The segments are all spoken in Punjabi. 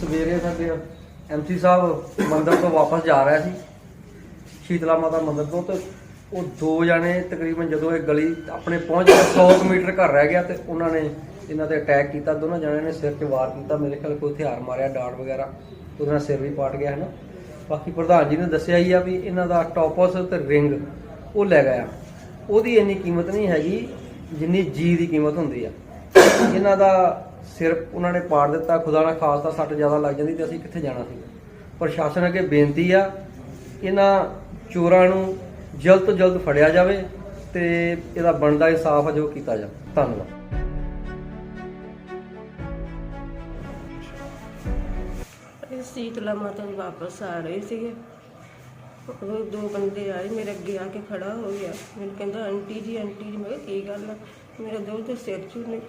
ਸਵੇਰੇ ਸਾਡੇ ਐਮਸੀ ਸਾਹਿਬ ਮੰਦਰ ਤੋਂ ਵਾਪਸ ਜਾ ਰਿਹਾ ਸੀ। ਸ਼ੀਤਲਾ ਮਾਤਾ ਮੰਦਰ ਤੋਂ ਤੇ ਉਹ ਦੋ ਜਾਣੇ ਤਕਰੀਬਨ ਜਦੋਂ ਇਹ ਗਲੀ ਆਪਣੇ ਪਹੁੰਚ ਗਏ 100 ਕੁ ਮੀਟਰ ਘਰ ਰਹਿ ਗਿਆ ਤੇ ਉਹਨਾਂ ਨੇ ਇਹਨਾਂ ਤੇ ਅਟੈਕ ਕੀਤਾ। ਦੋਨਾਂ ਜਣਿਆਂ ਨੇ ਸਿਰ 'ਚ ਵਾਰ ਕੀਤਾ। ਮੇਰੇ ਖਿਆਲ ਕੋਈ ਹਥਿਆਰ ਮਾਰਿਆ ਡਾਟ ਵਗੈਰਾ ਉਹਦੇ ਨਾਲ ਸਿਰ ਵੀ ਪਾਟ ਗਿਆ ਹੈ ਨਾ ਬਾਕੀ ਪ੍ਰਧਾਨ ਜੀ ਨੇ ਦੱਸਿਆ ਹੀ ਆ ਵੀ ਇਹਨਾਂ ਦਾ ਟੌਪਸ ਤੇ ਰਿੰਗ ਉਹ ਲੈ ਗਿਆ। ਉਹਦੀ ਇੰਨੀ ਕੀਮਤ ਨਹੀਂ ਹੈਗੀ ਜਿੰਨੀ ਜੀ ਦੀ ਕੀਮਤ ਹੁੰਦੀ ਆ। ਇਹਨਾਂ ਦਾ ਸਿਰ ਉਹਨਾਂ ਨੇ ਪਾੜ ਦਿੱਤਾ, ਖੁਦਾ ਨਾ ਖਾਸਤਾ ਸੱਟ ਜ਼ਿਆਦਾ ਲੱਗ ਜਾਂਦੀ ਤੇ ਅਸੀਂ ਕਿੱਥੇ ਜਾਣਾ ਸੀ? ਪ੍ਰਸ਼ਾਸਨ ਅੱਗੇ ਬੇਨਤੀ ਆ, ਇਹਨਾਂ ਚੋਰਾਂ ਨੂੰ ਜਲਦ ਤੋਂ ਜਲਦ ਫੜਿਆ ਜਾਵੇ ਤੇ ਇਹਦਾ ਬਣਦਾ ਇਨਸਾਫ ਜੋ ਕੀਤਾ ਜਾਵੇ। ਧੰਨਵਾਦ। ਸੀਤਲਾ ਮਾਤਾ ਜੀ ਵਾਪਸ ਆ ਰਹੇ ਸੀਗੇ। ਉਹ ਦੋ ਬੰਦੇ ਆਏ, ਮੇਰੇ ਅੱਗੇ ਆ ਕੇ ਖੜਾ ਹੋ ਗਿਆ। ਮੈਨੂੰ ਕਹਿੰਦਾ, ਆਂਟੀ ਜੀ ਆਂਟੀ ਜੀ। ਮੈਂ ਕਿਹਾ, ਕੀ ਗੱਲ ਆ? ਮੇਰਾ ਦੋ ਤੇ ਸਿਰ ਚੋਂ ਨੇ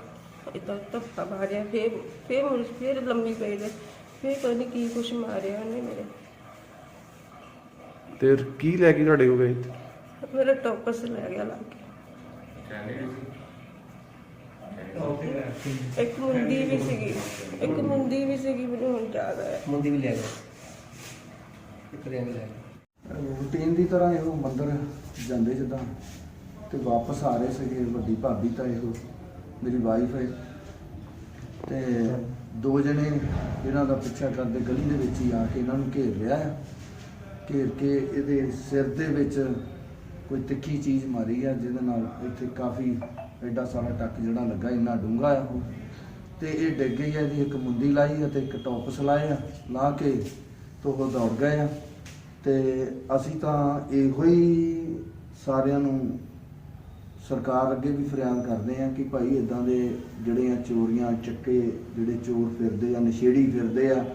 ਇਦਾਂ ਧੱਫਾ ਮਾਰਿਆ ਫੇਰ ਫੇਰ ਮੁੜ ਫੇਰ ਲੰਮੀ ਪਈ ਦੇ ਫੇਰ ਪਤਾ ਨਹੀਂ ਕੀ ਕੁਛ ਮਾਰਿਆ ਉਹਨੇ ਮੇਰੇ। ਤੇ ਕੀ ਲੈ ਕੇ ਤੁਹਾਡੇ ਹੋ ਗਏ? ਮੇਰਾ ਟੋਪਸ ਲੈ ਗਿਆ ਲਾ ਕੇ। ਇੱਕ ਮੁੰਦੀ ਵੀ ਸੀਗੀ ਇੱਕ ਮੁੰਦੀ ਵੀ ਸੀਗੀ ਮੈਨੂੰ ਹੁਣ ਯਾਦ ਆਇਆ। ਮੁੰਦੀ ਵੀ ਲੈ ਗਏ ਇੱਕ ਰਿੰਗ ਲੈ ਗਏ ਰੂਟੀਨ ਦੀ ਤਰ੍ਹਾਂ ਇਹੋ ਮੰਦਿਰ ਜਾਂਦੇ ਜਿੱਦਾਂ ਤੇ ਵਾਪਸ ਆ ਰਹੇ ਸੀਗੇ ਵੱਡੀ ਭਾਬੀ ਤਾਂ ਇਹੋ ਮੇਰੀ ਵਾਈਫ ਹੈ। ਤੇ ਦੋ ਜਣੇ ਇਹਨਾਂ ਦਾ ਪਿੱਛਾ ਕਰਦੇ ਗਲੀ ਦੇ ਵਿੱਚ ਹੀ ਆ ਕੇ ਇਹਨਾਂ ਨੂੰ ਘੇਰ ਲਿਆ ਆ। ਘੇਰ ਕੇ ਇਹਦੇ ਸਿਰ ਦੇ ਵਿੱਚ ਕੋਈ ਤਿੱਖੀ ਚੀਜ਼ ਮਾਰੀ ਆ, ਜਿਹਦੇ ਨਾਲ ਇੱਥੇ ਕਾਫੀ ਐਡਾ ਸਾਰਾ ਟੱਕ ਜਿਹੜਾ ਲੱਗਾ, ਇੰਨਾ ਡੂੰਘਾ ਆ ਉਹ। ਤੇ ਇਹ ਡਿੱਗ ਗਈ ਆ ਇਹਦੀ ਇੱਕ ਮੁੰਦੀ ਲਾਈ ਅਤੇ ਇੱਕ ਟੌਪਸ ਲਾਏ ਆ, ਲਾ ਕੇ ਤੋਂ ਉਹ ਦੌੜ ਗਏ ਆ। ਤੇ ਅਸੀਂ ਤਾਂ ਇਹੋ ਹੀ ਸਾਰਿਆਂ ਨੂੰ ਸਰਕਾਰ ਅੱਗੇ ਵੀ ਫਰਿਆਦ ਕਰਦੇ ਆ ਕਿ ਭਾਈ ਇਦਾਂ ਦੇ ਜਿਹੜੇ ਆ ਚੋਰੀਆਂ, ਚੱਕੇ ਜਿਹੜੇ ਚੋਰ ਫਿਰਦੇ ਆ, ਨਸ਼ੇੜੀ ਫਿਰਦੇ ਆ,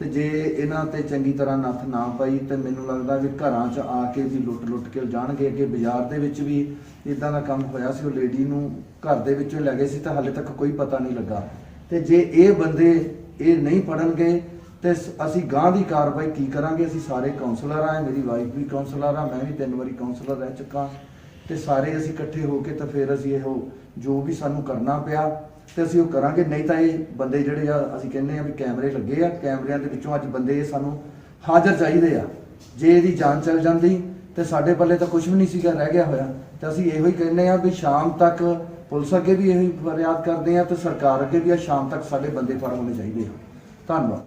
ਤੇ ਜੇ ਇਹਨਾਂ ਤੇ ਚੰਗੀ ਤਰ੍ਹਾਂ ਨੱਥ ਨਾ ਪਾਈ, ਤੇ ਮੈਨੂੰ ਲੱਗਦਾ ਵੀ ਘਰਾਂ 'ਚ ਆ ਕੇ ਵੀ ਲੁੱਟ-ਲੁੱਟ ਕੇ ਜਾਣਗੇ ਅੱਗੇ ਬਾਜ਼ਾਰ ਦੇ ਵਿੱਚ ਵੀ ਇਦਾਂ ਦਾ ਕੰਮ ਹੋਇਆ ਸੀ, ਉਹ ਲੇਡੀ ਨੂੰ ਘਰ ਦੇ ਵਿੱਚੋਂ ਲੈ ਗਏ ਸੀ, ਤਾਂ ਹਾਲੇ ਤੱਕ ਕੋਈ ਪਤਾ ਨਹੀਂ ਲੱਗਾ। ਤੇ ਜੇ ਇਹ ਬੰਦੇ ਇਹ ਨਹੀਂ ਪੜਨਗੇ ਤੇ ਅਸੀਂ ਗਾਂ ਦੀ ਕਾਰਵਾਈ ਕੀ ਕਰਾਂਗੇ? ਅਸੀਂ ਸਾਰੇ ਕਾਉਂਸਲਰ ਆ, ਮੇਰੀ ਵਾਈਫ ਵੀ ਕਾਉਂਸਲਰ ਆ, ਮੈਂ ਵੀ ਤਿੰਨ ਵਾਰੀ ਕਾਉਂਸਲਰ ਰਹਿ ਚੁੱਕਾ। ਤੇ ਸਾਰੇ ਅਸੀਂ ਇਕੱਠੇ ਹੋ ਕੇ ਤਾਂ ਫਿਰ ਅਸੀਂ ਇਹੋ ਜੋ ਵੀ ਸਾਨੂੰ ਕਰਨਾ ਪਿਆ ਤੇ ਅਸੀਂ ਉਹ ਕਰਾਂਗੇ। ਨਹੀਂ ਤਾਂ ਇਹ ਬੰਦੇ ਜਿਹੜੇ ਆ, ਅਸੀਂ ਕਹਿੰਦੇ ਆ ਵੀ ਕੈਮਰੇ ਲੱਗੇ ਆ, ਕੈਮਰਿਆਂ ਦੇ ਵਿੱਚੋਂ ਅੱਜ ਬੰਦੇ ਸਾਨੂੰ ਹਾਜ਼ਰ ਚਾਹੀਦੇ ਆ। ਜੇ ਇਹਦੀ ਜਾਨ ਚਲ ਜਾਂਦੀ ਤੇ ਸਾਡੇ ਪੱਲੇ ਤਾਂ ਕੁਝ ਵੀ ਨਹੀਂ ਸੀਗਾ, ਰਹਿ ਗਿਆ ਹੋਇਆ। ਤੇ ਅਸੀਂ ਇਹੋ ਹੀ ਕਹਿੰਦੇ ਆ ਵੀ ਸ਼ਾਮ ਤੱਕ ਪੁਲਿਸ ਅੱਗੇ ਵੀ ਇਹੋ ਹੀ ਫਰਿਆਦ ਕਰਦੇ ਆ ਤੇ ਸਰਕਾਰ ਅੱਗੇ ਵੀ ਆ, ਸ਼ਾਮ ਤੱਕ ਸਾਡੇ ਬੰਦੇ ਫੜ ਹੋਣੇ ਚਾਹੀਦੇ ਆ। ਧੰਨਵਾਦ।